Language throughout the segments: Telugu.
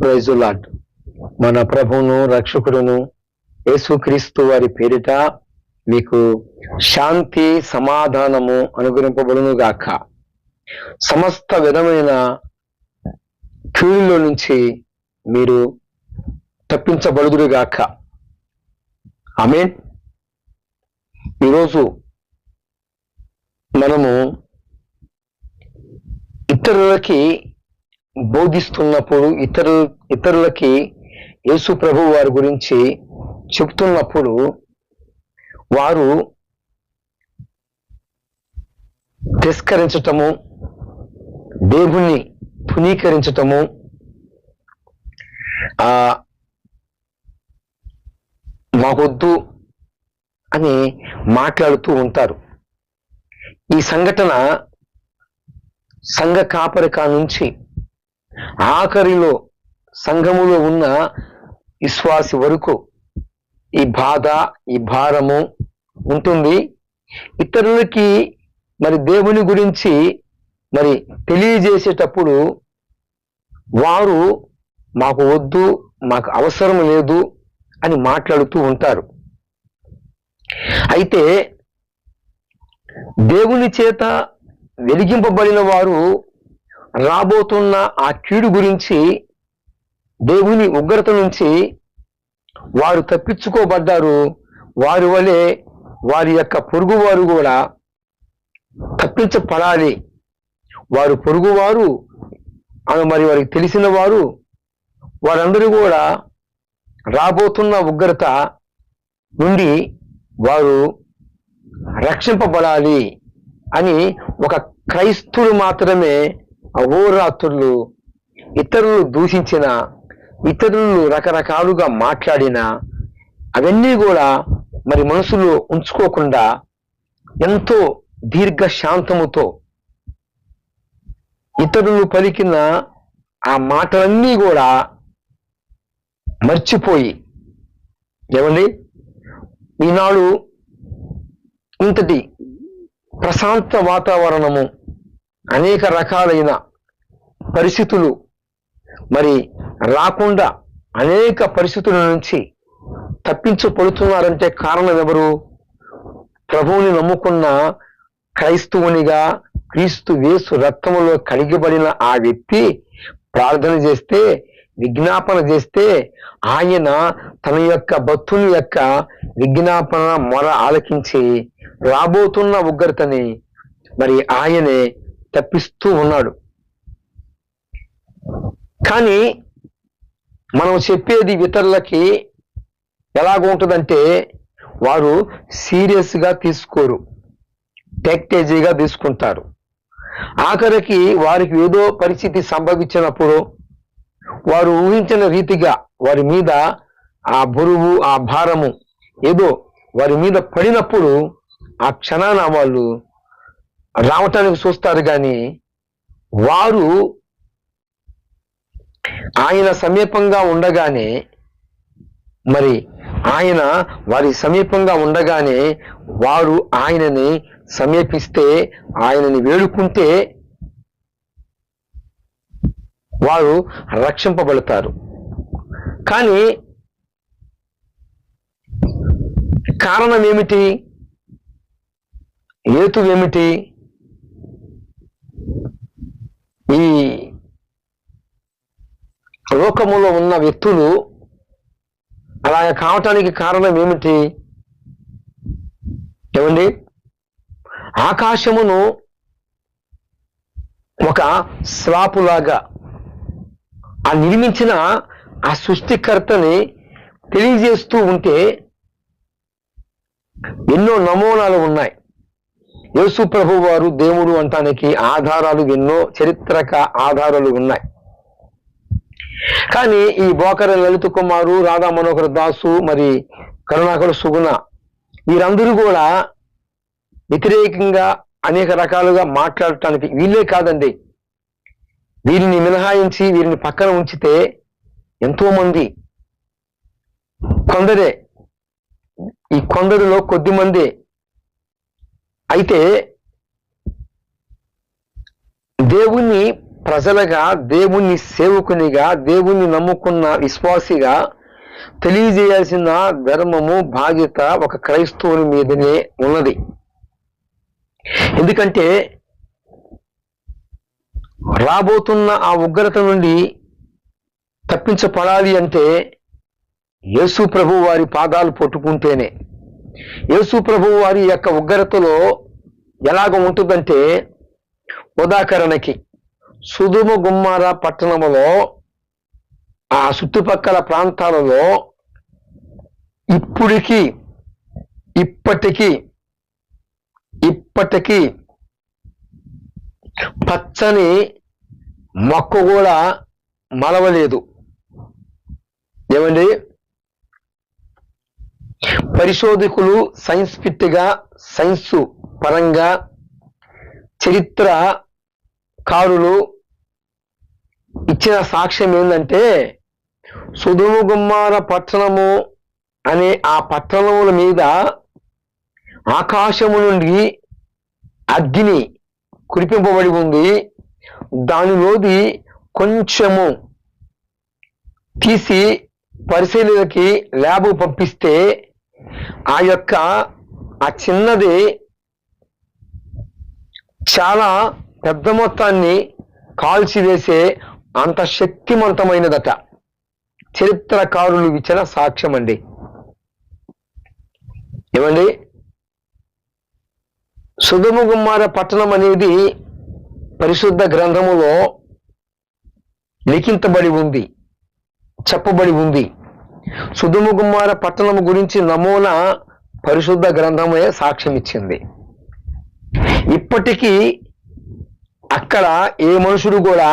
ప్రైజులాట్ మన ప్రభువును రక్షకుడును యేసుక్రీస్తు వారి పేరిట మీకు శాంతి సమాధానము అనుగ్రహింపబడును గాక. సమస్త విధమైన కీడులో నుంచి మీరు తప్పించబడుదురు గాక. ఆమె ఈరోజు మనము ఇతరులకి బోధిస్తున్నప్పుడు ఇతరు ఇతరులకి యేసు ప్రభు వారి గురించి చెప్తున్నప్పుడు వారు తిరస్కరించటము దేవుణ్ణి పునీకరించటము ఆ మాకొద్దు అని మాట్లాడుతూ ఉంటారు. ఈ సంఘటన సంఘ కాపరిక నుంచి ఆఖరిలో సంఘములో ఉన్న విశ్వాసి వరకు ఈ బాధ ఈ భారము ఉంటుంది. ఇతరులకి మరి దేవుని గురించి మరి తెలియజేసేటప్పుడు వారు మాకు వద్దు మాకు అవసరం లేదు అని మాట్లాడుతూ ఉంటారు. అయితే దేవుని చేత వెలిగింపబడిన వారు రాబోతున్న ఆ కీడు గురించి దేవుని ఉగ్రత నుంచి వారు తప్పించుకోబడ్డారు. వారి వలె వారి యొక్క పొరుగువారు కూడా తప్పించపడాలి వారు పొరుగువారు అని మరి వారికి తెలిసిన వారు వారందరూ కూడా రాబోతున్న ఉగ్రత నుండి వారు రక్షింపబడాలి అని ఒక క్రైస్తుడు మాత్రమే అహోరాత్రులు ఇతరులు దూషించిన ఇతరులు రకరకాలుగా మాట్లాడిన అవన్నీ కూడా మరి మనసులో ఉంచుకోకుండా ఎంతో దీర్ఘ శాంతముతో ఇతరులు పలికిన ఆ మాటలన్నీ కూడా మర్చిపోయి ఏమండి? ఈనాడు ఇంతటి ప్రశాంత వాతావరణము అనేక రకాలైన పరిస్థితులు. మరి రాకుండా అనేక పరిస్థితుల నుంచి తప్పించబడుతున్నారంటే కారణం ఎవరు ప్రభువుని నమ్ముకున్న క్రైస్తవునిగా క్రీస్తు వేసు రక్తంలో కలిగిబడిన ఆ వ్యక్తి ప్రార్థన చేస్తే విజ్ఞాపన చేస్తే ఆయన తన యొక్క భక్తుని యొక్క విజ్ఞాపన మొర ఆలకించి రాబోతున్న ఉగ్రతని మరి ఆయనే తప్పిస్తూ ఉన్నాడు. కానీ మనం చెప్పేది ఇతరులకి ఎలాగ ఉంటుందంటే వారు సీరియస్గా తీసుకోరు. టెక్టేజీగా తీసుకుంటారు. ఆఖరికి వారికి ఏదో పరిస్థితి సంభవించినప్పుడు వారు ఊహించిన రీతిగా వారి మీద ఆ బరువు ఆ భారము ఏదో వారి మీద పడినప్పుడు ఆ క్షణాన వాళ్ళు రావటానికి చూస్తారు కానీ వారు ఆయన సమీపంగా ఉండగానే మరి ఆయన వారి సమీపంగా ఉండగానే వారు ఆయనని సమీపిస్తే ఆయనని వేడుకుంటే వారు రక్షింపబడతారు. కానీ కారణం ఏమిటి? హేతు ఏమిటి? ఈ లోకములో ఉన్న వ్యక్తులు అలా కావటానికి కారణం ఏమిటి? ఏమండి? ఆకాశమును ఒక స్లాపులాగా ఆ నిర్మించిన ఆ సృష్టికర్తని తెలియజేస్తూ ఉంటే ఎన్నో నమూనాలు ఉన్నాయి. యేసు ప్రభు వారు దేవుడు అంటానికి ఆధారాలు ఎన్నో చరిత్రక ఆధారాలు ఉన్నాయి. కానీ ఈ బోకర లలిత కుమారు రాధా మనోహర్ దాసు మరి కరుణాకర్ సుగుణ వీరందరూ కూడా వ్యతిరేకంగా అనేక రకాలుగా మాట్లాడటానికి వీళ్ళే కాదండి. వీరిని మినహాయించి వీరిని పక్కన ఉంచితే ఎంతో మంది కొందరే. ఈ కొందరిలో కొద్ది మంది అయితే దేవుని ప్రజలుగా దేవుని సేవకునిగా దేవుని నమ్ముకున్న విశ్వాసిగా తెలియజేయాల్సిన ధర్మము బాధ్యత ఒక క్రైస్తవుని మీదనే ఉన్నది. ఎందుకంటే రాబోతున్న ఆ ఉగ్రత నుండి తప్పించపడాలి అంటే యేసు ప్రభు వారి పాదాలు పట్టుకుంటేనే. యేసు ప్రభు వారి యొక్క ఉగ్రతలో ఎలాగ ఉంటుందంటే ఉదాహరణకి సుదుమ గుమ్మార పట్టణములో ఆ చుట్టుపక్కల ప్రాంతాలలో ఇప్పటికీ ఇప్పటికీ ఇప్పటికీ పచ్చని మొక్క కూడా మలవలేదు. ఏమండి? పరిశోధకులు సైన్స్ ఫిట్గా సైన్స్ పరంగా చరిత్ర కారులు ఇచ్చిన సాక్ష్యం ఏంటంటే సుధుముగుమ్మార పట్టణము అనే ఆ పట్టణముల మీద ఆకాశము నుండి అగ్ని కురిపింపబడి ఉంది. దానిలోది కొంచెము తీసి పరిశీలనకి ల్యాబ్ పంపిస్తే ఆ యొక్క ఆ చిన్నది చాలా పెద్ద మొత్తాన్ని కాల్చివేసే అంత శక్తివంతమైనదట చరిత్రకారులు ఇచ్చిన సాక్ష్యం అండి ఏమండి సుధముగుమ్మార పట్టణం అనేది పరిశుద్ధ గ్రంథములో లిఖింతబడి ఉంది చెప్పబడి ఉంది. సుధుముగుమ్మార పట్టణం గురించి నమూనా పరిశుద్ధ గ్రంథమే సాక్ష్యం ఇచ్చింది ఇప్పటికీ అక్కడ ఏ మనుషుడు కూడా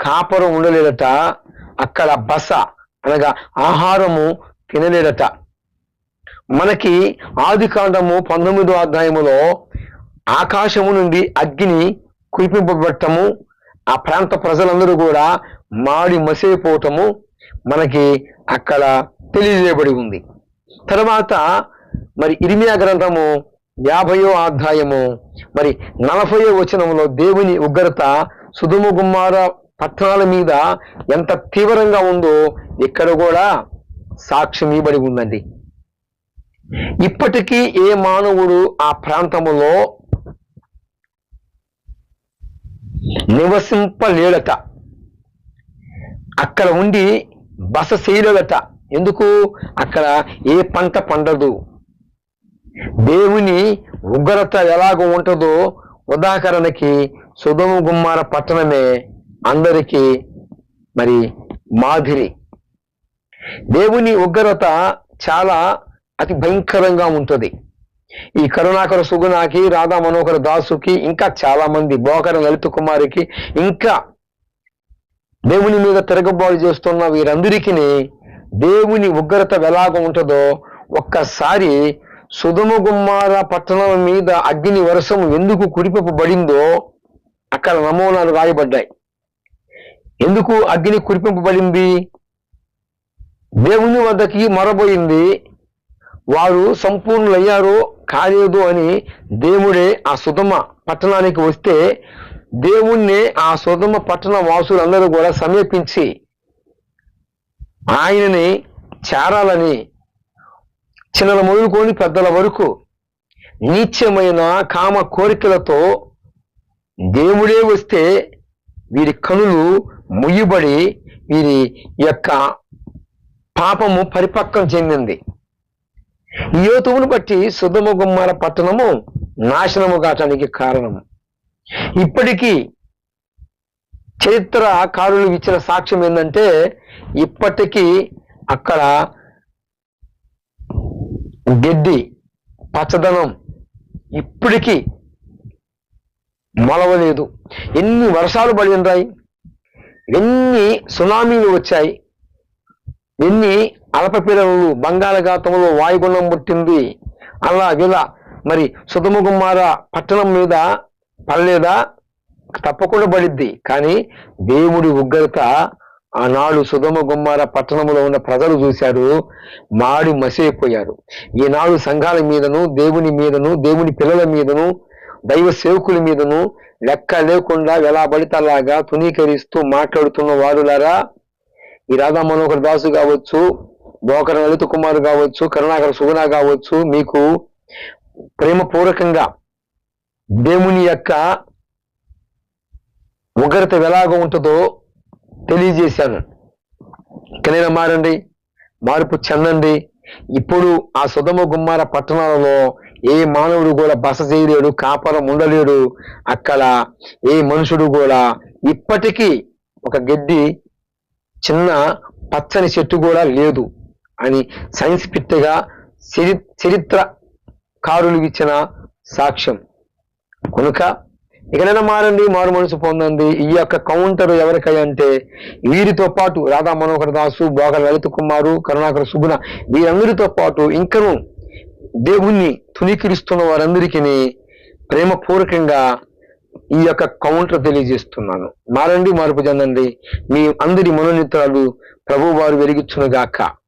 కాపరం ఉండలేదట అక్కడ బస అనగా ఆహారము తినలేదట. మనకి ఆది కాండము పంతొమ్మిదో అధ్యాయములో ఆకాశము నుండి అగ్ని కురిపింపబట్టము ఆ ప్రాంత ప్రజలందరూ కూడా మాడి మసైపోవటము మనకి అక్కడ తెలియజేయబడి ఉంది. తర్వాత మరి ఇరిమియా గ్రంథము యాభయో అధ్యాయము మరి నలభయో వచనంలో దేవుని ఉగ్రత సుధుమ గుమ్మార పట్టణాల మీద ఎంత తీవ్రంగా ఉందో ఇక్కడ కూడా సాక్ష్యం ఇవ్వబడి ఉందండి. ఇప్పటికీ ఏ మానవుడు ఆ ప్రాంతములో నివసింపలేడట. అక్కడ ఉండి బస చేయలేదట ఎందుకు? అక్కడ ఏ పంట పండదు. దేవుని ఉగ్రత ఎలాగ ఉంటుందో ఉదాహరణకి సుధము గుమ్మార పట్టణమే అందరికీ మరి మాదిరి. దేవుని ఉగ్రత చాలా అతి భయంకరంగా ఉంటుంది. ఈ కరుణాకర సుగుణాకి రాధా మనోహర దాసుకి ఇంకా చాలా మంది బోకర లలిత కుమారికి ఇంకా దేవుని మీద తిరగబాటు చేస్తున్న వీరందరికీ దేవుని ఉగ్రత ఎలాగ ఉంటుందో ఒక్కసారి సుధమ గుమ్మార పట్టణం మీద అగ్ని వర్షం ఎందుకు కురిపింపబడిందో అక్కడ నమూనాలు రాయబడ్డాయి. ఎందుకు అగ్ని కురిపింపబడింది? దేవుని వద్దకి మరబోయింది. వారు సంపూర్ణులయ్యారో కాలేదు అని దేవుడే ఆ సుధమ పట్టణానికి వస్తే దేవుణ్ణి ఆ సుధమ పట్టణ వాసులందరూ కూడా సమీపించి ఆయనని చేరాలని చిన్నల మొదలుకొని పెద్దల వరకు నీచమైన కామ కోరికలతో దేవుడే వస్తే వీరి కనులు ముయ్యబడి వీరి యొక్క పాపము పరిపక్వం చెందింది. ఈ యోతువును బట్టి సుధమ గుమ్మాల పట్టణము నాశనము కావటానికి కారణము. ఇప్పటికీ చరిత్రకారులు ఇచ్చిన సాక్ష్యం ఏంటంటే ఇప్పటికీ అక్కడ గడ్డి పచ్చదనం ఇప్పటికీ మొలవలేదు. ఎన్ని వర్షాలు పడి ఉన్నాయి ఎన్ని సునామీలు వచ్చాయి? ఎన్ని అల్పపీడనలు బంగాళాఖాతంలో వాయుగుండం పుట్టింది? అలా ఇలా. మరి సుధముగుమార పట్టణం మీద పర్లేదా? తప్పకుండా పడిద్ది. కానీ దేవుడి ఉగ్రత ఆనాడు సుధమ గుమ్మార పట్టణంలో ఉన్న ప్రజలు చూశారు మాడి మసైపోయారు. ఈనాడు సంఘాల మీదను దేవుని మీదను దేవుని పిల్లల మీదను దైవ సేవకుల మీదను లెక్క లేకుండా ఎలా వెలాబడితలాగా తునీకరిస్తూ మాట్లాడుతున్న వారులారా ఈ రాధా మనోహర్ దాసు కావచ్చు బోకర లలిత కుమార్ కావచ్చు కరుణాకర సుగుణ కావచ్చు మీకు ప్రేమపూర్వకంగా దేవుని యొక్క ఉగ్రత ఎలాగ ఉంటుందో తెలియజేశాను. ఇకనైనా మారండి మార్పు చెందండి. ఇప్పుడు ఆ సుధమ గుమ్మార పట్టణాలలో ఏ మానవుడు కూడా బస చేయలేడు కాపరం ఉండలేడు. అక్కడ ఏ మనుషుడు కూడా ఇప్పటికీ ఒక గడ్డి చిన్న పచ్చని చెట్టు కూడా లేదు అని సైన్స్ పిట్టగా చరి చరిత్ర కారులు ఇచ్చిన సాక్ష్యం. కనుక ఇకనైనా మారండి మారు మనసు పొందండి. ఈ యొక్క కౌంటర్ ఎవరికై అంటే వీరితో పాటు రాధా మనోహర్ దాసు బోగ లలిత కుమారు కరుణాకర సుగుణ వీరందరితో పాటు ఇంకను దేవుణ్ణి తునీకరిస్తున్న వారందరికీ ప్రేమపూర్వకంగా ఈ యొక్క కౌంటర్ తెలియజేస్తున్నాను. మారండి మార్పు చెందండి. మీ అందరి మనోనితరాలు ప్రభువారు వెలిగించునుగాక